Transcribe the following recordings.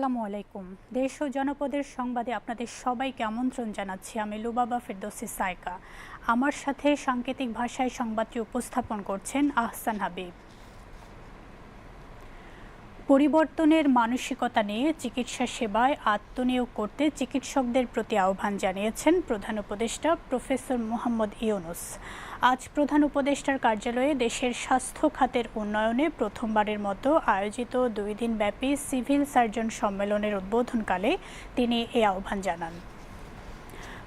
আসসালামু আলাইকুম। দেশ ও জনপদের সংবাদে আপনাদের সবাইকে আমন্ত্রণ জানাচ্ছি। আমি লুবাবা ফেরদৌসি সাইকা। আমার সাথে সাংকেতিক ভাষায় সংবাদটি উপস্থাপন করছেন আহসান হাবিব। পরিবর্তনের মানসিকতা নিয়ে চিকিৎসা সেবায় আত্মনিয়োগ করতে চিকিৎসকদের প্রতি আহ্বান জানিয়েছেন প্রধান উপদেষ্টা প্রফেসর মোহাম্মদ ইউনুস। আজ প্রধান উপদেষ্টার কার্যালয়ে দেশের স্বাস্থ্য খাতের উন্নয়নে প্রথমবারের মতো আয়োজিত দুই দিনব্যাপী সিভিল সার্জন সম্মেলনের উদ্বোধনকালে তিনি এ আহ্বান জানান।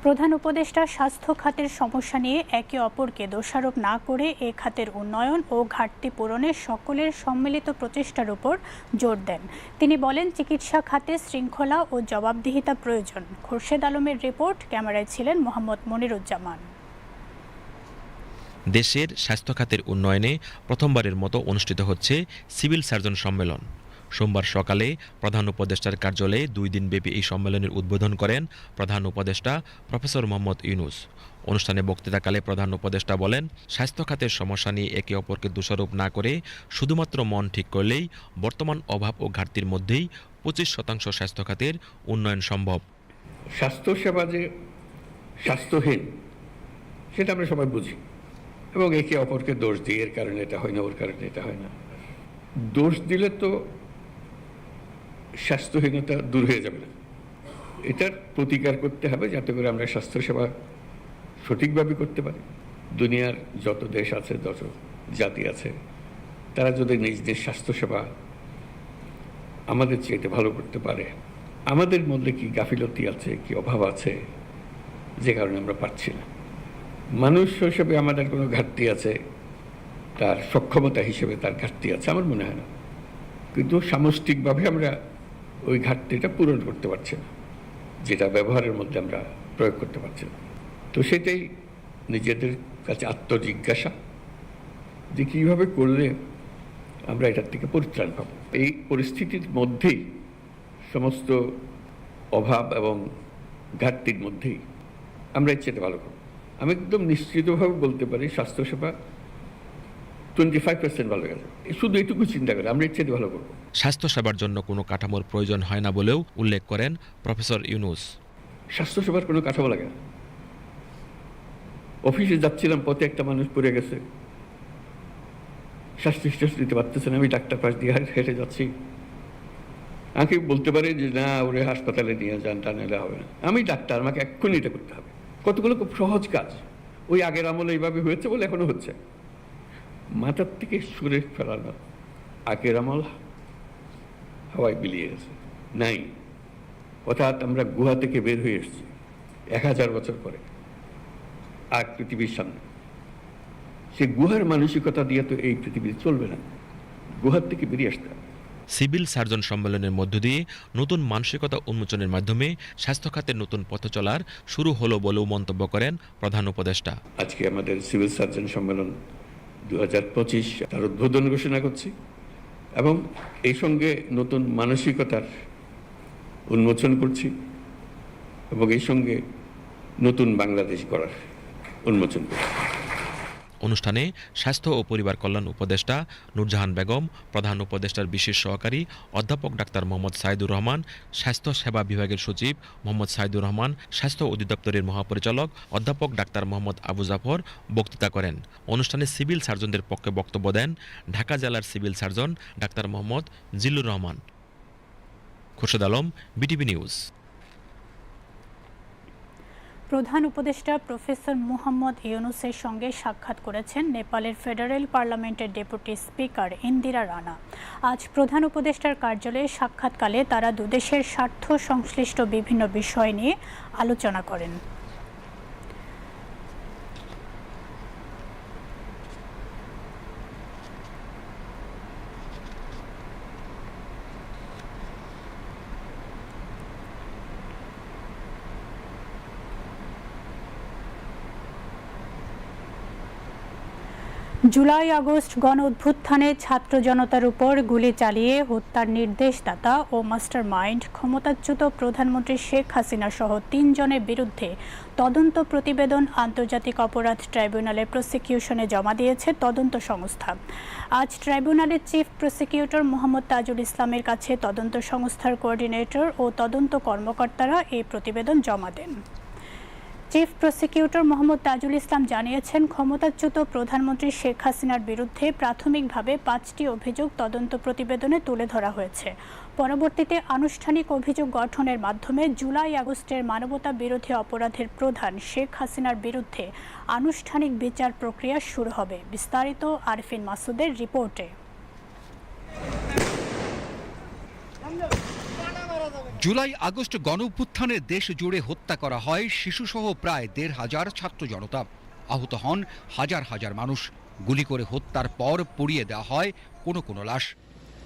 প্রধান উপদেষ্টা স্বাস্থ্য খাতের সমস্যা নিয়ে একে অপরকে দোষারোপ না করে এ খাতের উন্নয়ন ও ঘাটতি পূরণে সকলের সম্মিলিত প্রচেষ্টার উপর জোর দেন। তিনি বলেন, চিকিৎসা খাতে শৃঙ্খলা ও জবাবদিহিতা প্রয়োজন। খোরশেদ আলমের রিপোর্ট, ক্যামেরায় ছিলেন মোহাম্মদ মনিরুজ্জামান। দেশের স্বাস্থ্য খাতের উন্নয়নে প্রথমবারের মতো অনুষ্ঠিত হচ্ছে সিভিল সার্জন সম্মেলন। সোমবার সকালে প্রধান উপদেষ্টার কার্যালয়ে দুই দিনব্যাপী এই সম্মেলনের উদ্বোধন করেন প্রধান উপদেষ্টা প্রফেসর মোহাম্মদ ইউনুস। অনুষ্ঠানে বক্তৃতাকালে প্রধান উপদেষ্টা বলেন, স্বাস্থ্য খাতের সমস্যা নিয়ে একে অপরকে দোষারোপ না করে শুধুমাত্র মন ঠিক করলেই বর্তমান অভাব ও ঘাটতির মধ্যেই পঁচিশ শতাংশ স্বাস্থ্য খাতের উন্নয়ন সম্ভব। স্বাস্থ্যসেবা যে স্বাস্থ্যহীন, সেটা আমরা সবাই বুঝি। এবং একে অপরকে দোষ দিই এর কারণে এটা হয় না, ওর কারণে এটা হয় না। দোষ দিলে তো স্বাস্থ্যহীনতা দূর হয়ে যাবে না। এটার প্রতিকার করতে হবে যাতে করে আমরা স্বাস্থ্যসেবা সঠিকভাবে করতে পারি। দুনিয়ার যত দেশ আছে, যত জাতি আছে, তারা যদি নিজ নিজ স্বাস্থ্যসেবা আমাদের চেয়ে ভালো করতে পারে, আমাদের মধ্যে কি গাফিলতি আছে, কি অভাব আছে, যে কারণে আমরা পাচ্ছি না। মানুষ হিসেবে আমাদের কোনো ঘাটতি আছে, তার সক্ষমতা হিসেবে তার ঘাটতি আছে, আমার মনে হয় না। কিন্তু সামষ্টিকভাবে আমরা ওই ঘাটতিটা পূরণ করতে পারছি না, যেটা ব্যবহারের মধ্যে আমরা প্রয়োগ করতে পারছি না। তো সেটাই নিজেদের কাছে আত্মজিজ্ঞাসা, যে কীভাবে করলে আমরা এটার থেকে পরিত্রাণ পাব। এই পরিস্থিতির মধ্যেই সমস্ত অভাব এবং ঘাটতির মধ্যেই আমরা এর চেয়ে ভালো করব। আমি একদম নিশ্চিতভাবে বলতে পারি স্বাস্থ্যসেবা টোয়েন্টি ফাইভ পার্সেন্ট ভালো গেছে। শুধু এটুকু চিন্তা করে আমরা চেয়ে ভালো করব। স্বাস্থ্যসেবার জন্য কোনো কাঠামোর প্রয়োজন হয় না বলেও উল্লেখ করেন প্রফেসর ইউনুস। স্বাস্থ্যসেবার কোনো কাঠামো লাগে না। অফিসে যাচ্ছিলাম পথে একটা মানুষ পড়ে গেছে। শ্বাস নিঃশ্বাস দিতে পারতেছে না আমি ডাক্তার পাশ দিয়ে হেঁটে যাচ্ছি। আমাকে বলতে পারে যে না ওরে হাসপাতালে নিয়ে যান টা নিলে হবে না। আমি ডাক্তার আমাকে এক্ষুনি এটা করতে হবে। কতগুলো খুব সহজ কাজ। ওই আগের আমলে এইভাবে হয়েছে বলে এখনও হচ্ছে। মাথার থেকে সুরে ফেলানো আগের আমল হাওয়ায় বিলিয়ে গেছে। নাই। অর্থাৎ আমরা গুহা থেকে বের হয়ে এসেছি। এক হাজার বছর পরে। আর পৃথিবীর সামনে। সে গুহার মানসিকতা দিয়ে তো এই পৃথিবী চলবে না। গুহার থেকে বেরিয়ে আসতে হবে। সিভিল সার্জন সম্মেলনের মধ্য দিয়ে নতুন মানসিকতা উন্মোচনের মাধ্যমে স্বাস্থ্য খাতের নতুন পথ চলার শুরু হলো বলেও মন্তব্য করেন প্রধান উপদেষ্টা। আজকে আমাদের সিভিল সার্জন সম্মেলন দু হাজার পঁচিশ তার উদ্বোধন ঘোষণা করছি এবং এই সঙ্গে নতুন মানসিকতার উন্মোচন করছি এবং এই সঙ্গে নতুন বাংলাদেশ গড়ার উন্মোচন করছি। অনুষ্ঠানে স্বাস্থ্য ও পরিবার কল্যাণ উপদেষ্টা নূরজাহান বেগম, প্রধান উপদেষ্টার বিশেষ সহকারী অধ্যাপক ডাক্তার মোহাম্মদ সাইদুর রহমান, স্বাস্থ্য সেবা বিভাগের সচিব মোহাম্মদ সাইদুর রহমান, স্বাস্থ্য অধিদপ্তরের মহাপরিচালক অধ্যাপক ডাক্তার মোহাম্মদ আবু জাফর বক্তৃতা করেন। অনুষ্ঠানে সিভিল সার্জনদের পক্ষে বক্তব্য দেন ঢাকা জেলার civil surgeon doctor Mohammad Zillur Rahman. Khurshed Alam, BTV news. প্রধান উপদেষ্টা প্রফেসর মুহাম্মদ ইউনুসের সঙ্গে সাক্ষাৎ করেছেন নেপালের ফেডারেল পার্লামেন্টের ডেপুটি স্পিকার ইন্দিরা রানা। আজ প্রধান উপদেষ্টার কার্যালয়ে সাক্ষাৎকালে তারা দুদেশের স্বার্থ সংশ্লিষ্ট বিভিন্ন বিষয় নিয়ে আলোচনা করেন। জুলাই, আগস্ট গণ অভ্যুত্থানে ছাত্র জনতার উপর গুলি চালিয়ে হত্যার নির্দেশদাতা ও মাস্টার মাইন্ড ক্ষমতাচ্যুত প্রধানমন্ত্রী শেখ হাসিনা সহ তিনজনের বিরুদ্ধে তদন্ত প্রতিবেদন আন্তর্জাতিক অপরাধ ট্রাইব্যুনালে প্রসিকিউশনে জমা দিয়েছে তদন্ত সংস্থা। আজ ট্রাইব্যুনালের চিফ প্রসিকিউটর মোহাম্মদ তাজুল ইসলামের কাছে তদন্ত সংস্থার কোঅর্ডিনেটর ও তদন্ত কর্মকর্তারা এই প্রতিবেদন জমা দেন। চিফ প্রসিকিউটর মোহাম্মদ তাজুল ইসলাম জানিয়েছেন, ক্ষমতাচ্যুত প্রধানমন্ত্রী শেখ হাসিনার বিরুদ্ধে প্রাথমিকভাবে পাঁচটি অভিযোগ তদন্ত প্রতিবেদনে তুলে ধরা হয়েছে। পরবর্তীতে আনুষ্ঠানিক অভিযোগ গঠনের মাধ্যমে জুলাই আগস্টের মানবতা বিরোধী অপরাধের প্রধান শেখ হাসিনার বিরুদ্ধে আনুষ্ঠানিক বিচার প্রক্রিয়া শুরু হবে। বিস্তারিত আরফিন মাসুদের রিপোর্টে। জুলাই আগস্ট গণঅভ্যুত্থানে দেশ জুড়ে হত্যা করা হয় শিশুসহ প্রায় দেড় হাজার ছাত্র জনতা। আহত হন হাজার হাজার মানুষ। গুলি করে হত্যার পর পুড়িয়ে দেওয়া হয় কোনো কোনো লাশ।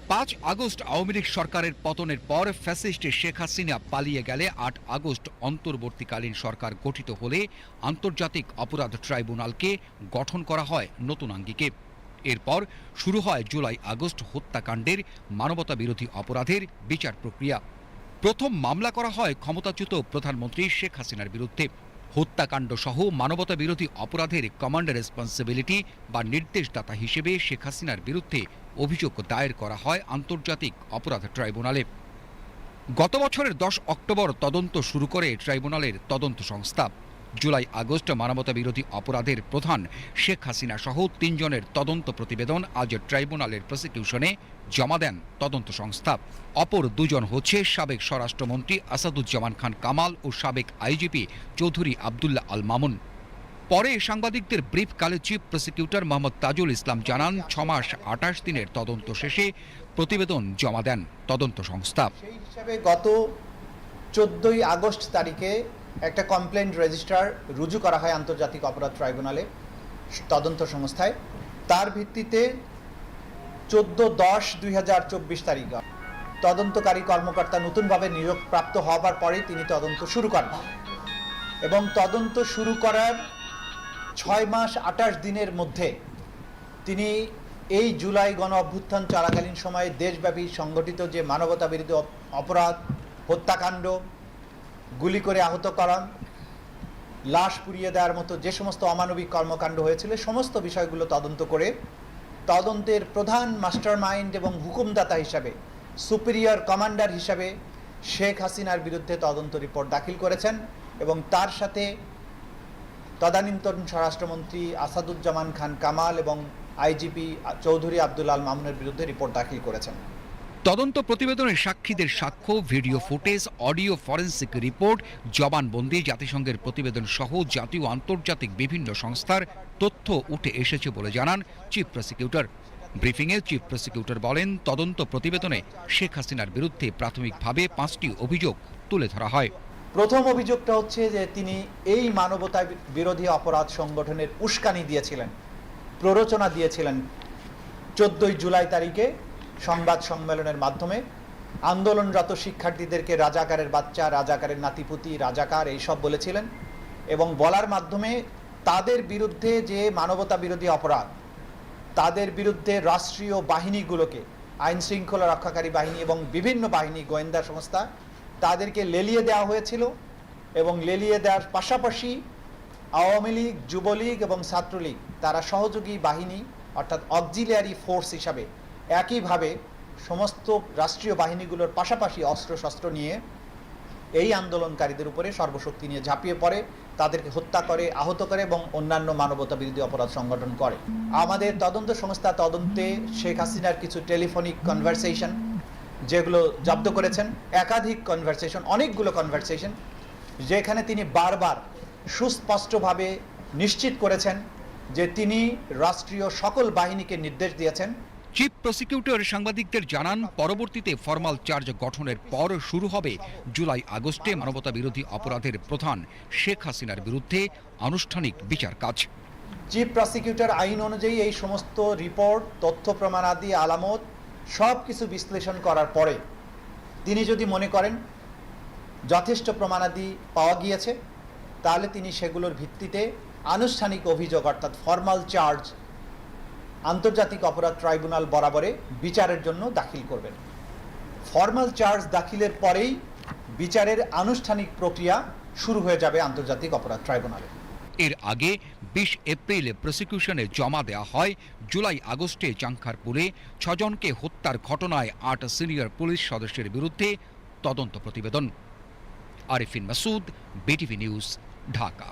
পাঁচ আগস্ট আওয়ামী লীগ সরকারের পতনের পর ফ্যাসিস্ট শেখ হাসিনা পালিয়ে গেলে আট আগস্ট অন্তর্বর্তীকালীন সরকার গঠিত হলে আন্তর্জাতিক অপরাধ ট্রাইব্যুনালকে গঠন করা হয় নতুন আঙ্গিকে। এরপর শুরু হয় জুলাই আগস্ট হত্যাকাণ্ডের মানবতা বিরোধী অপরাধের বিচার প্রক্রিয়া। প্রথম মামলা করা হয় ক্ষমতাচ্যুত প্রধানমন্ত্রী শেখ হাসিনার বিরুদ্ধে। হত্যাকাণ্ড সহ মানবতা বিরোধী অপরাধের কমান্ড রেসপন্সিবিলিটি বা নির্দেশদাতা হিসেবে শেখ হাসিনার বিরুদ্ধে অভিযোগ দায়ের করা হয় আন্তর্জাতিক অপরাধ ট্রাইব্যুনালে। গত বছরের দশ অক্টোবর তদন্ত শুরু করে ট্রাইব্যুনালের তদন্ত সংস্থা। জুলাই আগস্ট মানবতা বিরোধী অপরাধের প্রধান শেখ হাসিনা সহ তিনজনের তদন্ত প্রতিবেদন আজ ট্রাইব্যুনালের প্রসিকিউশনে জমা দেন তদন্ত সংস্থা। অপর দুজন হচ্ছে সাবেক স্বরাষ্ট্রমন্ত্রী আসাদুজ্জামান খান কামাল ও সাবেক আইজিপি চৌধুরী আবদুল্লাহ আল মামুন। পরে সাংবাদিকদের ব্রিফকালে চিফ প্রসিকিউটর মোহাম্মদ তাজুল ইসলাম জানান, ছমাস আটাশ দিনের তদন্ত শেষে প্রতিবেদন জমা দেন তদন্ত সংস্থা। সেই হিসাবে গত চোদ্দই আগস্ট তারিখে একটা কমপ্লেন্ট রেজিস্টার রুজু করা হয় আন্তর্জাতিক অপরাধ ট্রাইব্যুনালে তদন্ত সংস্থায়। তার ভিত্তিতে চোদ্দ দশ দুই হাজার চব্বিশ তারিখ তদন্তকারী কর্মকর্তা নতুনভাবে নিয়োগ প্রাপ্ত হওয়ার পরেই তিনি তদন্ত শুরু করেন। এবং তদন্ত শুরু করার ছয় মাস আটাশ দিনের মধ্যে তিনি এই জুলাই গণ অভ্যুত্থান চলাকালীন সময়ে দেশব্যাপী সংগঠিত যে মানবতা বিরোধী অপরাধ, হত্যাকাণ্ড গুলি করে আহত করা লাশ পুড়িয়ে দেওয়ার মতো যে সমস্ত অমানবিক কর্মকাণ্ড হয়েছিল, সমস্ত বিষয়গুলো তদন্ত করে তদন্তের প্রধান মাস্টারমাইন্ড এবং হুকুমদাতা হিসাবে, সুপিরিয়র কমান্ডার হিসাবে শেখ হাসিনার বিরুদ্ধে তদন্ত রিপোর্ট দাখিল করেছেন এবং তার সাথে তদানীন্তন স্বরাষ্ট্রমন্ত্রী আসাদুজ্জামান খান কামাল এবং আইজিপি চৌধুরী আব্দুল আল মামুনের বিরুদ্ধে রিপোর্ট দাখিল করেছেন। তদন্ত প্রতিবেদনে সাক্ষীদের সাক্ষ্য, video footage, audio forensic report, জবানবন্দি, জাতিসংঘের প্রতিবেদন সহ জাতীয় আন্তর্জাতিক বিভিন্ন সংস্থার তথ্য উঠে এসেছে বলে জানান চিফ প্রসিকিউটর। ব্রিফিংয়ে চিফ প্রসিকিউটর বলেন, তদন্ত প্রতিবেদনে শেখ হাসিনার বিরুদ্ধে প্রাথমিকভাবে পাঁচটি অভিযোগ তুলে ধরা হয়। প্রথম অভিযোগটা হচ্ছে যে তিনি এই মানবতা বিরোধী অপরাধ সংগঠনের উস্কানি দিয়েছিলেন, প্ররোচনা দিয়েছিলেন চোদ্দই জুলাই তারিখে। সংবাদ সম্মেলনের মাধ্যমে আন্দোলনরত শিক্ষার্থীদেরকে রাজাকারের বাচ্চা, রাজাকারের নাতিপুতি, রাজাকার এইসব বলেছিলেন এবং বলার মাধ্যমে তাদের বিরুদ্ধে যে মানবতা বিরোধী অপরাধ, তাদের বিরুদ্ধে রাষ্ট্রীয় বাহিনীগুলোকে, আইন শৃঙ্খলা রক্ষাকারী বাহিনী এবং বিভিন্ন বাহিনী, গোয়েন্দা সংস্থা, তাদেরকে লেলিয়ে দেওয়া হয়েছিল এবং লেলিয়ে দেওয়ার পাশাপাশি আওয়ামী লীগ, যুবলীগ এবং ছাত্রলীগ, তারা সহযোগী বাহিনী অর্থাৎ অক্সিলিয়ারি ফোর্স হিসাবে একইভাবে সমস্ত রাষ্ট্রীয় বাহিনীগুলোর পাশাপাশি অস্ত্রশস্ত্র নিয়ে এই আন্দোলনকারীদের উপরে সর্বশক্তি নিয়ে ঝাঁপিয়ে পড়ে, তাদেরকে হত্যা করে, আহত করে এবং অন্যান্য মানবতা বিরোধী অপরাধ সংগঠন করে। আমাদের তদন্ত সংস্থা তদন্তে শেখ হাসিনার কিছু টেলিফোনিক কনভারসেশন যেগুলো জব্দ করেছেন, একাধিক কনভারসেশন অনেকগুলো কনভারসেশন যেখানে তিনি বারবার সুস্পষ্টভাবে নিশ্চিত করেছেন যে তিনি রাষ্ট্রীয় সকল বাহিনীকে নির্দেশ দিয়েছেন চিফ প্রসিকিউটর সাংবাদিকদের জানান, পরবর্তীতে ফরমাল চার্জ গঠনের পর শুরু হবে জুলাই আগস্টে মানবতা বিরোধী অপরাধের প্রধান শেখ হাসিনার বিরুদ্ধে আনুষ্ঠানিক বিচার কাজ। চিফ প্রসিকিউটর আইন অনুযায়ী এই সমস্ত রিপোর্ট, তথ্য, প্রমাণাদি, আলামত সব কিছু বিশ্লেষণ করার পরে তিনি যদি মনে করেন যথেষ্ট প্রমাণাদি পাওয়া গিয়েছে, তাহলে তিনি সেগুলোর ভিত্তিতে আনুষ্ঠানিক অভিযোগ অর্থাৎ ফর্মাল চার্জ আন্তর্জাতিক অপরাধ ট্রাইব্যুনাল বরাবরে বিচারের জন্য দাখিল করবেন। ফর্মাল চার্জ দাখিলের পরেই বিচারের আনুষ্ঠানিক প্রক্রিয়া শুরু হয়ে যাবে আন্তর্জাতিক অপরাধ ট্রাইব্যুনালে। এর আগে বিশ এপ্রিলে প্রসিকিউশনে জমা দেওয়া হয়, জুলাই আগস্টে চাংখারপুরে ছজনকে হত্যার ঘটনায় আট সিনিয়র পুলিশ সদস্যের বিরুদ্ধে তদন্ত প্রতিবেদন। Arifin Masud, BTV news, Dhaka.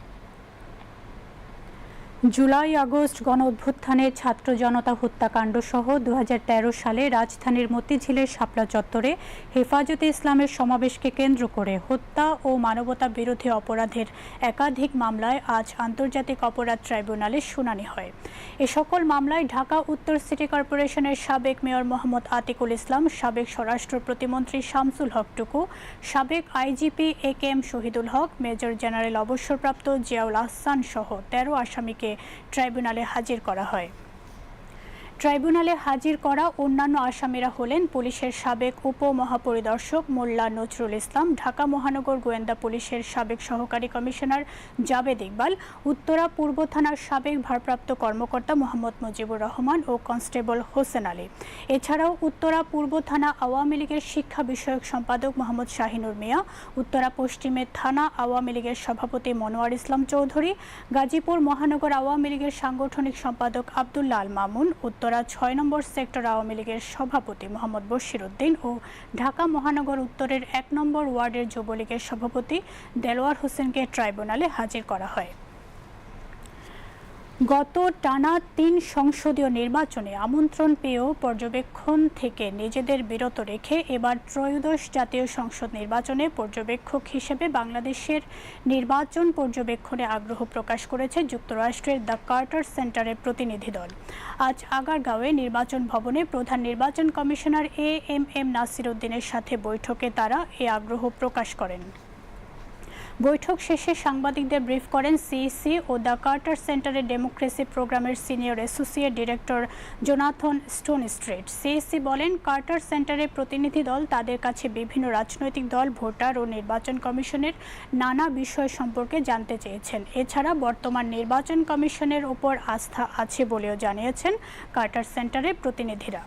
July, August গণ অভ্যুত্থানের ছাত্র জনতা হত্যাকাণ্ড সহ দু হাজার তেরো সালে রাজধানীর মতিঝিলের শাপলা চত্বরে হেফাজতে ইসলামের সমাবেশকে কেন্দ্র করে হত্যা ও মানবতা বিরোধী অপরাধের একাধিক মামলায় আজ আন্তর্জাতিক অপরাধ ট্রাইব্যুনালে শুনানি হয়। এ সকল মামলায় ঢাকা, উত্তর সিটি কর্পোরেশনের সাবেক মেয়র মোহাম্মদ আতিকুল ইসলাম, সাবেক স্বরাষ্ট্র প্রতিমন্ত্রী শামসুল হক টুকু, সাবেক IGP A K M Shahidul Haque, major general অবসরপ্রাপ্ত জিয়াউল আহসান সহ তেরো আসামিকে ট্রাইব্যুনালে হাজির করা হয়। ট্রাইব্যুনালে হাজির করা অন্যান্য আসামিরা হলেন পুলিশের সাবেক উপমহাপরিদর্শক মোল্লা নজরুল ইসলাম, ঢাকা মহানগর গোয়েন্দা পুলিশের সাবেক সহকারী কমিশনার জাবেদ ইকবাল, উত্তরা পূর্ব থানার সাবেক ভারপ্রাপ্ত কর্মকর্তা মোহাম্মদ মুজিবুর রহমান ও কনস্টেবল হোসেন আলী। এছাড়াও উত্তরা পূর্ব থানা আওয়ামী লীগের শিক্ষা বিষয়ক সম্পাদক মোহাম্মদ শাহিনুর মিয়া, উত্তরা পশ্চিমের থানা আওয়ামী লীগের সভাপতি মনোয়ার ইসলাম চৌধুরী, গাজীপুর মহানগর আওয়ামী লীগের সাংগঠনিক সম্পাদক আব্দুল্লা আল মামুন, উত্তরা ছয় নম্বর সেক্টর আওয়ামী লীগের সভাপতি মোহাম্মদ বশির উদ্দিন ও ঢাকা মহানগর উত্তরের এক নম্বর ওয়ার্ডের যুবলীগের সভাপতি দেলোয়ার হোসেনকে ট্রাইব্যুনালে হাজির করা হয়। গত টানা তিন সংসদীয় নির্বাচনে আমন্ত্রণ পেয়েও পর্যবেক্ষণ থেকে নিজেদের বিরত রেখে এবার ত্রয়োদশ জাতীয় সংসদ নির্বাচনে পর্যবেক্ষক হিসেবে বাংলাদেশের নির্বাচন পর্যবেক্ষণে আগ্রহ প্রকাশ করেছে যুক্তরাষ্ট্রের দ্য কার্টার সেন্টারের প্রতিনিধি দল। আজ আগারগাঁওয়ে নির্বাচন ভবনে প্রধান নির্বাচন commissioner A M M Nasir উদ্দিনের সাথে বৈঠকে তারা এ আগ্রহ প্রকাশ করেন। বৈঠক শেষে সাংবাদিকদের ব্রিফ করেন সিইসি ও দ্য কার্টার সেন্টারের ডেমোক্রেসি প্রোগ্রামের senior associate director Jonathan Stonestreet CEC বলেন, কার্টার সেন্টারের প্রতিনিধি দল তাদের কাছে বিভিন্ন রাজনৈতিক দল, ভোটার ও নির্বাচন কমিশনের নানা বিষয় সম্পর্কে জানতে চেয়েছেন। এছাড়া বর্তমান নির্বাচন কমিশনের ওপর আস্থা আছে বলেও জানিয়েছেন কার্টার সেন্টারের প্রতিনিধিরা।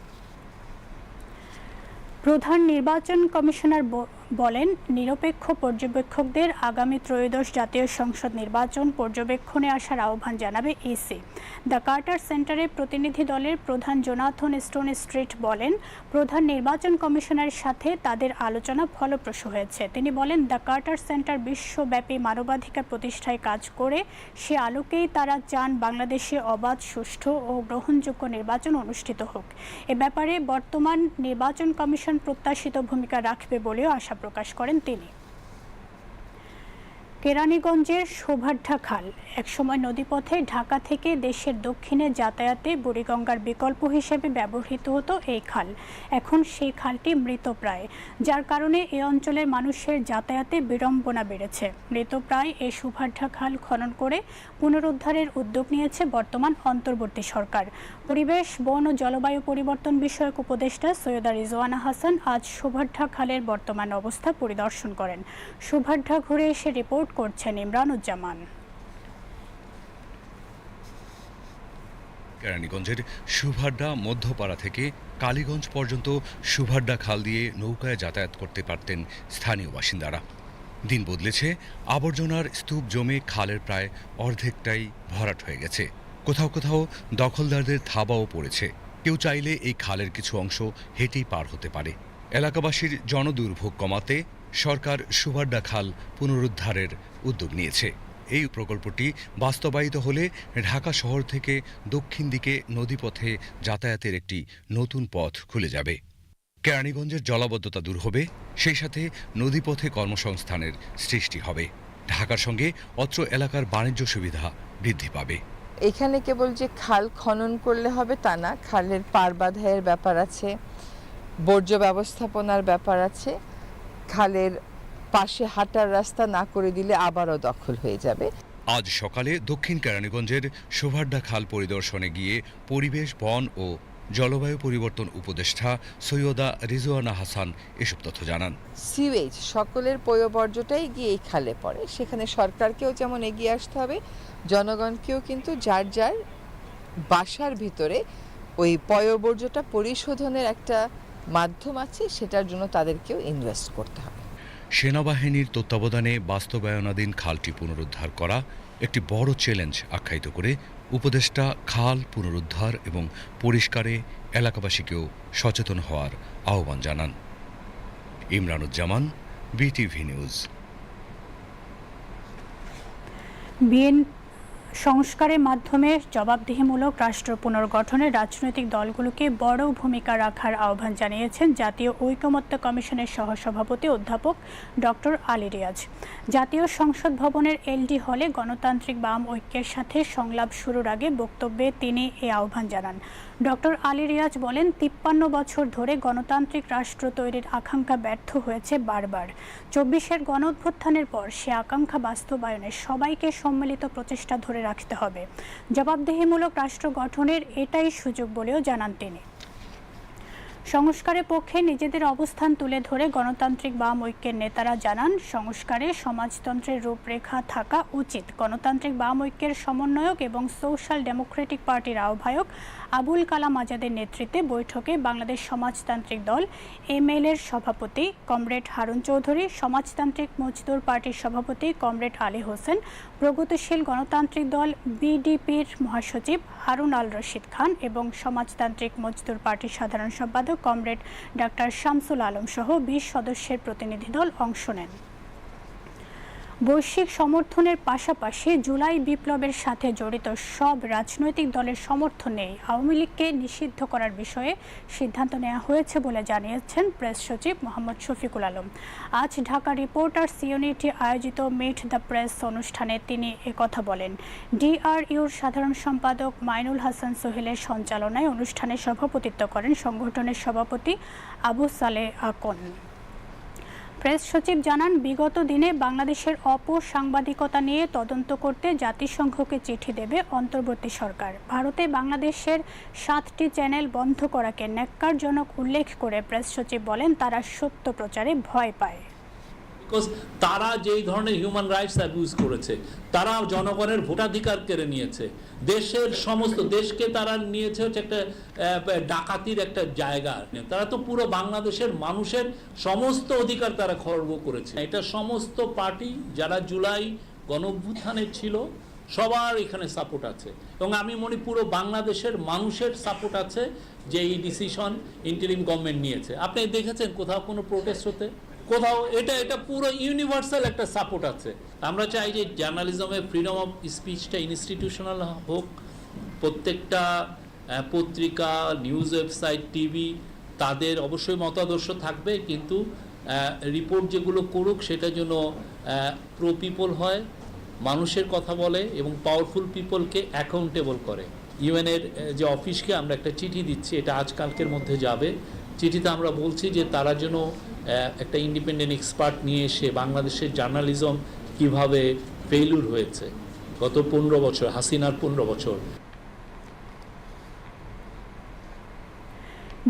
প্রধান নির্বাচন কমিশনার বলেন, নিরপেক্ষ পর্যবেক্ষকদের আগামী ত্রয়োদশ জাতীয় সংসদ নির্বাচন পর্যবেক্ষণে আসার আহ্বান জানাবে ইসি দ্য কার্টার সেন্টারে প্রতিনিধি দলের প্রধান জোনাথন স্টোন স্ট্রিট বলেন, প্রধান নির্বাচন কমিশনের সাথে তাদের আলোচনা ফলপ্রসূ হয়েছে। তিনি বলেন, দ্য কার্টার সেন্টার বিশ্বব্যাপী মানবাধিকার প্রতিষ্ঠায় কাজ করে, সে আলোকেই তারা চান বাংলাদেশে অবাধ, সুষ্ঠু ও গ্রহণযোগ্য নির্বাচন অনুষ্ঠিত হোক। এ ব্যাপারে বর্তমান নির্বাচন কমিশন প্রত্যাশিত ভূমিকা রাখবে বলেও আশা প্রকাশ করেন তিনি। কেরানীগঞ্জের শোভাঢ্যা খাল, একসময় নদীপথে ঢাকা থেকে দেশের দক্ষিণে যাতায়াতে বুড়িগঙ্গার বিকল্প হিসেবে ব্যবহৃত হতো এই খাল। এখন সেই খালটি মৃতপ্রায় যার কারণে এ অঞ্চলের মানুষের যাতায়াতে বিড়ম্বনা বেড়েছে। মৃতপ্রায় এই শোভাঢ্যা খাল খনন করে পুনরুদ্ধারের উদ্যোগ নিয়েছে বর্তমান অন্তর্বর্তী সরকার। পরিবেশ, বন ও জলবায়ু পরিবর্তন বিষয়ক উপদেষ্টা সৈয়দা রিজওয়ানা হাসান আজ শোভাঢ্যা খালের বর্তমান অবস্থা পরিদর্শন করেন। শোভাঢ্যা ঘুরে এসে রিপোর্ট করছেন ইমরানুজ্জামান। কেরানীগঞ্জের সুভাড্ডা মধ্যপাড়া থেকে কালীগঞ্জ পর্যন্ত সুভাড্ডা খাল দিয়ে নৌকায় যাতায়াত করতে পারতেন স্থানীয় বাসিন্দারা। দিন বদলেছে, আবর্জনার স্তূপ জমে খালের প্রায় অর্ধেকটাই ভরাট হয়ে গেছে। কোথাও কোথাও দখলদারদের থাবাও পড়েছে। কেউ চাইলে এই খালের কিছু অংশ হেঁটেই পার হতে পারে। এলাকাবাসীর জনদুর্ভোগ কমাতে সরকার সুভাড্ডা খাল পুনরুদ্ধারের উদ্যোগ নিয়েছে। এই প্রকল্পটি বাস্তবায়িত হলে ঢাকা শহর থেকে দক্ষিণ দিকে নদীপথে যাতায়াতের একটি নতুন পথ খুলে যাবে। কেরানীগঞ্জের জলাবদ্ধতা দূর হবে, সেই সাথে নদীপথে কর্মসংস্থানের সৃষ্টি হবে। ঢাকার সঙ্গে অত্র এলাকার বাণিজ্য সুবিধা বৃদ্ধি পাবে। এখানে কেবল যে খাল খনন করলে হবে তা না, খালের পার বাধায়ের ব্যাপার আছে, বর্জ্য ব্যবস্থাপনার ব্যাপার আছে, খালের পাশে হাঁটার রাস্তা না করে দিলে আবারও দখল হয়ে যাবে। আজ সকালে দক্ষিণ কেরানীগঞ্জের শোভাড্ডা খাল পরিদর্শনে গিয়ে পরিবেশ, বন ও জলবায়ু পরিবর্তন উপদেষ্টা সৈয়দা রিজওয়ানা হাসান এসব তথ্য জানান। সিওয়েজ সকলের পয়বর্জ্যটাই গিয়ে এই খালে পড়ে। সেখানে সরকারকেও যেমন এগিয়ে আসতে হবে জনগণকেও কিন্তু যার যার বাসার ভিতরে ওই পয়ঃবর্জ্যটা পরিশোধনের একটা মাধ্যম আছে সেটার জন্য তাদেরকেও ইনভেস্ট করতে হবে। সেনাবাহিনীর তত্ত্বাবধানে বাস্তবায়নাধীন খালটি পুনরুদ্ধার করা একটি বড় চ্যালেঞ্জ আখ্যায়িত করে উপদেষ্টা খাল পুনরুদ্ধার এবং পরিষ্কারে এলাকাবাসীকেও সচেতন হওয়ার আহ্বান জানান। Imranuzzaman BTV news. বিএন সংস্কারের মাধ্যমে জবাবদিহিমূলক রাষ্ট্র পুনর্গঠনে রাজনৈতিক দলগুলোকে বড় ভূমিকা রাখার আহ্বান জানিয়েছেন জাতীয় ঐকমত্য কমিশনের সহসভাপতি অধ্যাপক ডক্টর আলী রিয়াজ। জাতীয় সংসদ ভবনের এলডি হলে গণতান্ত্রিক বাম ঐক্যের সাথে সংলাপ শুরুর আগে বক্তব্যে তিনি এ আহ্বান জানান। ডক্টর আলী রিয়াজ বলেন, তিপ্পান্ন বছর ধরে গণতান্ত্রিক রাষ্ট্র তৈরির আকাঙ্ক্ষা ব্যর্থ হয়েছে বারবার। চব্বিশের গণ পর সে আকাঙ্ক্ষা বাস্তবায়নে সবাইকে সম্মিলিত প্রচেষ্টা ধরে রাখতে হবে। জবাবদিহিমূলক রাষ্ট্র গঠনের এটাই সুযোগ বলেও জানান তিনি। সংস্কারের পক্ষে নিজেদের অবস্থান তুলে ধরে গণতান্ত্রিক বাম ঐক্যের নেতারা জানান, সংস্কারে সমাজতন্ত্রের রূপরেখা থাকা উচিত। গণতান্ত্রিক বাম ঐক্যের সমন্বয়ক এবং সোশ্যাল ডেমোক্রেটিক পার্টির আহ্বায়ক আবুল কালাম আজাদের নেতৃত্বে বৈঠকে বাংলাদেশ সমাজতান্ত্রিক দল এমএল এর সভাপতি কমরেড হারুন চৌধুরী, সমাজতান্ত্রিক মজদুর পার্টির সভাপতি কমরেড আলী হোসেন প্রগতিশীল গণতান্ত্রিক দল বিডিপির মহাসচিব হারুন আল রশিদ খান এবং সমাজতান্ত্রিক মজদুর পার্টির সাধারণ সম্পাদক কমরেড ডাক্তার শামসুল আলম সহ বিশ সদস্যের প্রতিনিধি দল অংশ নেন। বৈশ্বিক সমর্থনের পাশাপাশি জুলাই বিপ্লবের সাথে জড়িত সব রাজনৈতিক দলের সমর্থন আওয়ামী লীগকে নিষিদ্ধ করার বিষয়ে সিদ্ধান্ত নেওয়া হয়েছে বলে জানিয়েছেন প্রেস সচিব মোহাম্মদ শফিকুল আলম। আজ ঢাকা রিপোর্টার্স ইউনিটি আয়োজিত মিট দ্য প্রেস অনুষ্ঠানে তিনি একথা বলেন। ডিআরইউর সাধারণ সম্পাদক মাইনুল হাসান সোহেলের সঞ্চালনায় অনুষ্ঠানে সভাপতিত্ব করেন সংগঠনের সভাপতি আবু সালে আকন। প্রেস সচিব জানান, বিগত দিনে বাংলাদেশের অপর সাংবাদিকতা নিয়ে তদন্ত করতে জাতিসংঘকে চিঠি দেবে অন্তর্বর্তী সরকার। ভারতে বাংলাদেশের সাতটি চ্যানেল বন্ধ করাকে ন্যাক্কারজনক উল্লেখ করে প্রেস সচিব বলেন, তারা সত্য প্রচারে ভয় পায়। বিকজ তারা যেই ধরনের হিউম্যান রাইটস অ্যাবিউজ করেছে, তারা জনগণের ভোটাধিকার কেড়ে নিয়েছে। দেশের সমস্ত, দেশকে তারা নিয়েছে হচ্ছে একটা ডাকাতির একটা জায়গা তারা তো পুরো বাংলাদেশের মানুষের সমস্ত অধিকার তারা খর্ব করেছে। এটা সমস্ত পার্টি যারা জুলাই গণ অভ্যুত্থানের ছিল, সবার এখানে সাপোর্ট আছে। এবং আমি মনে পুরো বাংলাদেশের মানুষের সাপোর্ট আছে যে এই ডিসিশন ইন্টারিম গভর্নমেন্ট নিয়েছে। আপনি দেখেছেন কোথাও কোনো প্রোটেস্ট হতে? কোথাও এটা এটা পুরো ইউনিভার্সাল একটা সাপোর্ট আছে। আমরা চাই যে জার্নালিজমের ফ্রিডম অফ স্পিচটা ইনস্টিটিউশনাল হোক। প্রত্যেকটা পত্রিকা নিউজ ওয়েবসাইট টিভি তাদের অবশ্যই মতাদর্শ থাকবে। কিন্তু রিপোর্ট যেগুলো করুক, সেটা যেন প্রো পিপল হয়, মানুষের কথা বলে এবং পাওয়ারফুল পিপলকে অ্যাকাউন্টেবল করে। ইউএনের যে অফিসকে আমরা একটা চিঠি দিচ্ছি, এটা আজকালকের মধ্যে যাবে। চিঠিতে আমরা বলছি যে তারা যেন একটা ইন্ডিপেন্ডেন্ট এক্সপার্ট নিয়ে এসে বাংলাদেশের জার্নালিজম কীভাবে ফেইলুর হয়েছে, গত পনেরো বছর, হাসিনার পনেরো বছর।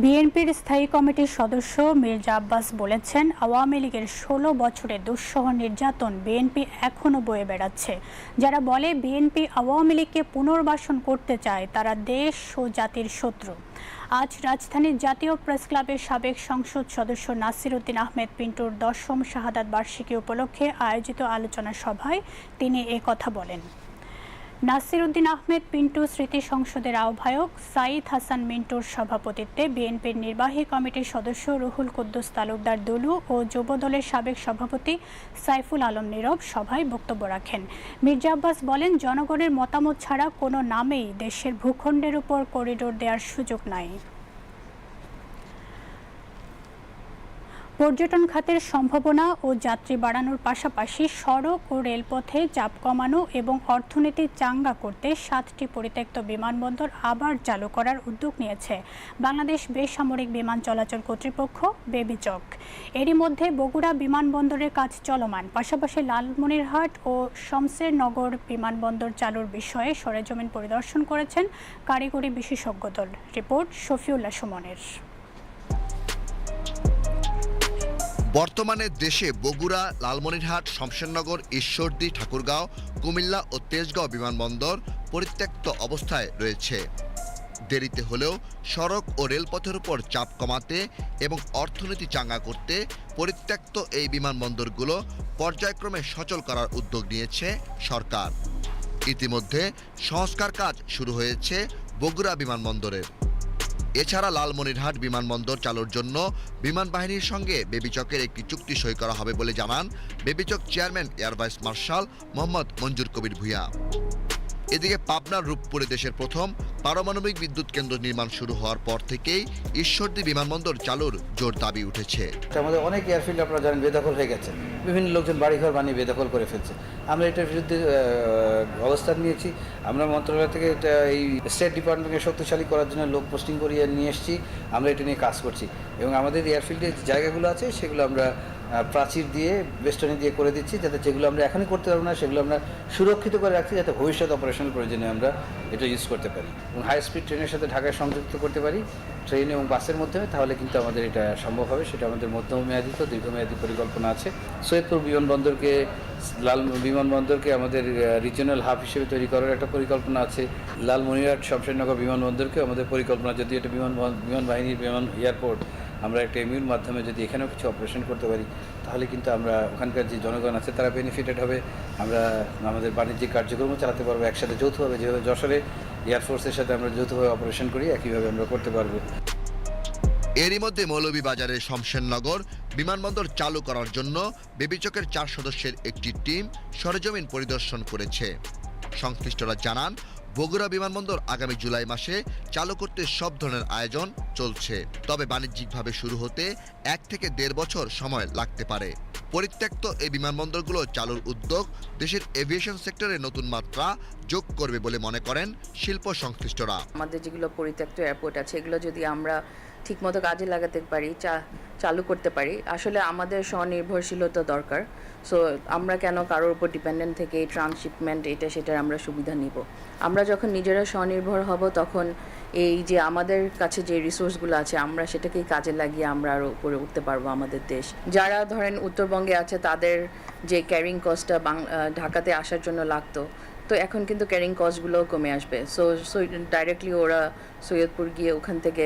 বিএনপির স্থায়ী কমিটির সদস্য মির্জা আব্বাস বলেছেন, আওয়ামী লীগের ষোলো বছরে দুঃসহ নির্যাতন বিএনপি এখনও বয়ে বেড়াচ্ছে। যারা বলে বিএনপি আওয়ামী লীগকে পুনর্বাসন করতে চায়, তারা দেশ ও জাতির শত্রু। আজ রাজধানীর জাতীয় প্রেস ক্লাবের সাবেক সংসদ সদস্য নাসির উদ্দিন আহমেদ পিন্টুর দশম শাহাদাত বার্ষিকী উপলক্ষে আয়োজিত আলোচনা সভায় তিনি এ কথা বলেন। নাসির উদ্দিন আহমেদ পিন্টু স্মৃতি সংসদের আহ্বায়ক সাইদ হাসান মিন্টুর সভাপতিত্বে বিএনপির নির্বাহী কমিটির সদস্য রুহুল কুদ্দুস তালুকদার দুলু ও যুবদলের সাবেক সভাপতি সাইফুল আলম নীরব সভায় বক্তব্য রাখেন। মির্জা আব্বাস বলেন, জনগণের মতামত ছাড়া কোনো নামেই দেশের ভূখণ্ডের উপর করিডোর দেওয়ার সুযোগ নাই। পর্যটন খাতের সম্ভাবনা ও যাত্রী বাড়ানোর পাশাপাশি সড়ক ও রেলপথে চাপ কমানো এবং অর্থনীতি চাঙ্গা করতে সাতটি পরিত্যক্ত বিমানবন্দর আবার চালু করার উদ্যোগ নিয়েছে বাংলাদেশ বেসামরিক বিমান চলাচল কর্তৃপক্ষ, বেবিচক। এরই মধ্যে বগুড়া বিমানবন্দরের কাজ চলমান। পাশাপাশি লালমনিরহাট ও শমশেরনগর বিমানবন্দর চালুর বিষয়ে সরেজমিন পরিদর্শন করেছেন কারিগরি বিশেষজ্ঞ দল। রিপোর্ট শফিউল্লাহ সুমনের। বর্তমানে দেশে বগুড়া, লালমনিরহাট, শমশেরনগর, ঈশ্বরদী, ঠাকুরগাঁও, কুমিল্লা ও তেজগাঁও বিমানবন্দর পরিত্যক্ত অবস্থায় রয়েছে। দেরিতে হলেও সড়ক ও রেলপথের উপর চাপ কমাতে এবং অর্থনীতি চাঙ্গা করতে পরিত্যক্ত এই বিমানবন্দরগুলো পর্যায়ক্রমে সচল করার উদ্যোগ নিয়েছে সরকার। ইতিমধ্যে সংস্কার কাজ শুরু হয়েছে বগুড়া বিমানবন্দরের। এছাড়া লালমনিরহাট বিমানবন্দর চালুর জন্য বিমান বাহিনীর সঙ্গে বেবিচকের একটি চুক্তি সই করা হবে বলে জানান বেবিচক chairman air vice marshal Mohammad Manjur Kabir Bhuiyan. এদিকে পাবনার রূপপুরে দেশের প্রথম পারমাণবিক বিদ্যুৎ কেন্দ্র নির্মাণ শুরু হওয়ার পর থেকেই ঈশ্বরদী বিমানবন্দর চালুর জোর দাবি উঠেছে। আমাদের অনেক এয়ারফিল্ড আপনারা জানেন বেদখল হয়ে গেছে। বিভিন্ন লোকজন বাড়িঘর বানিয়ে বেদখল করে ফেলছে। আমরা এটার বিরুদ্ধে অবস্থান নিয়েছি। আমরা মন্ত্রণালয় থেকে এটা এই স্টেট ডিপার্টমেন্টকে শক্তিশালী করার জন্য লোক পোস্টিং করিয়ে নিয়ে এসেছি। আমরা এটা নিয়ে কাজ করছি। এবং আমাদের এয়ারফিল্ডের জায়গাগুলো আছে, সেগুলো আমরা প্রাচীর দিয়ে, বেষ্টনী দিয়ে করে দিচ্ছি যাতে যেগুলো আমরা এখনই করতে পারব না, সেগুলো আমরা সুরক্ষিত করে রাখছি যাতে ভবিষ্যৎ অপারেশনাল প্রয়োজনে আমরা এটা ইউজ করতে পারি। এবং হাই স্পিড ট্রেনের সাথে ঢাকায় সংযুক্ত করতে পারি ট্রেন এবং বাসের মাধ্যমে, তাহলে কিন্তু আমাদের এটা সম্ভব হবে। সেটা আমাদের মধ্যমেয়াদী তো, দীর্ঘমেয়াদী পরিকল্পনা আছে। সৈয়দপুর বিমানবন্দরকে, লাল বিমানবন্দরকে আমাদের রিজিওনাল হাব হিসেবে তৈরি করার একটা পরিকল্পনা আছে। লালমনিরহাট, শমশেরনগর বিমানবন্দরকে আমাদের পরিকল্পনা, যদি এটা বিমান বিমান বাহিনীর বিমান এয়ারপোর্ট আমরা একটা এমিউর মাধ্যমে যদি এখানেও কিছু অপারেশন করতে পারি, তাহলে কিন্তু আমরা ওখানকার যে জনগণ আছে তারা বেনিফিটেড হবে। আমরা আমাদের বাণিজ্যিক কার্যক্রমও চালাতে পারব একসাথে যৌথভাবে। যেভাবে যশোরে এয়ারফোর্সের সাথে আমরা যৌথভাবে অপারেশন করি, একইভাবে আমরা করতে পারব। এরই মধ্যে মৌলভীবাজারের শমশেরনগর বিমানবন্দর চালু করার জন্য বেবিচকের চার সদস্যের একটি টিম সরেজমিন পরিদর্শন করেছে। সংশ্লিষ্টরা জানান বগুড়া বিমানবন্দর আগামী জুলাই মাসে চালু করতে সব ধরনের আয়োজন চলছে। তবে বাণিজ্যিকভাবে শুরু হতে এক থেকে দেড় বছর সময় লাগতে পারে। পরিত্যক্ত এই বিমানবন্দরগুলো চালুর উদ্যোগ দেশের এভিয়েশন সেক্টরে নতুন মাত্রা যোগ করবে বলে মনে করেন শিল্প সংশ্লিষ্টরা। আমাদের যেগুলো পরিত্যক্ত এয়ারপোর্ট আছে, এগুলো যদি আমরা ঠিকমতো কাজে লাগাতে পারি, চা, চালু করতে পারি। আসলে আমাদের স্বনির্ভরশীলতা দরকার। সো আমরা কেন কারোর উপর ডিপেন্ডেন্ট থেকে এই ট্রান্সশিপমেন্ট এটা, সেটার আমরা সুবিধা নিব? আমরা যখন নিজেরা স্বনির্ভর হব, তখন এই যে আমাদের কাছে যে রিসোর্সগুলো আছে, আমরা সেটাকেই কাজে লাগিয়ে আমরা আরও উপরে উঠতে পারব আমাদের দেশ। যারা ধরেন উত্তরবঙ্গে আছে, তাদের যে ক্যারিং কস্টটা বাং ঢাকাতে আসার জন্য লাগতো, তো এখন কিন্তু ক্যারিং কস্টগুলোও কমে আসবে। সো সো ডাইরেক্টলি ওরা সৈয়দপুর গিয়ে ওখান থেকে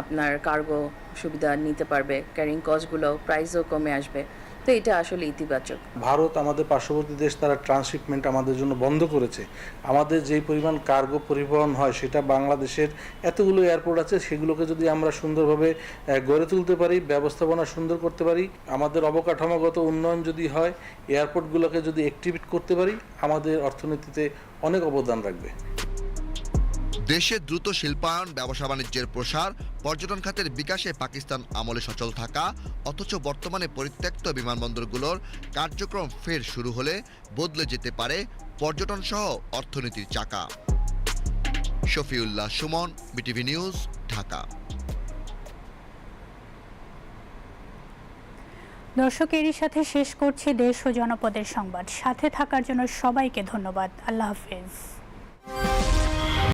আপনার কার্গো সুবিধা নিতে পারবে ক্যারিং কস্টগুলো প্রাইসও কমে আসবে। তো এটা আসলে ইতিবাচক। ভারত আমাদের পার্শ্ববর্তী দেশ, তারা ট্রান্সশিপমেন্ট আমাদের জন্য বন্ধ করেছে। আমাদের যেই পরিমাণ কার্গো পরিবহন হয়, সেটা বাংলাদেশের এতগুলো এয়ারপোর্ট আছে, সেগুলোকে যদি আমরা সুন্দরভাবে গড়ে তুলতে পারি, ব্যবস্থাপনা সুন্দর করতে পারি, আমাদের অবকাঠামোগত উন্নয়ন যদি হয় এয়ারপোর্টগুলোকে যদি অ্যাক্টিভেট করতে পারি, আমাদের অর্থনীতিতে অনেক অবদান রাখবে। দেশে দ্রুত শিল্পায়ন, ব্যবসা বাণিজ্যের প্রসার, পর্যটন খাতের বিকাশে পাকিস্তান আমলে সচল থাকা, অথচ বর্তমানে পরিত্যক্ত বিমানবন্দরগুলোর কার্যক্রম ফের শুরু হলে বদলে যেতে পারে পর্যটন সহ অর্থনীতির চাকা। Shafiullah Sumon, BTV news, Dhaka. দর্শক, এরই সাথে শেষ করছি দেশ ও জনপদের সংবাদ। সাথে থাকার জন্য সবাইকে ধন্যবাদ। আল্লাহ হাফেজ।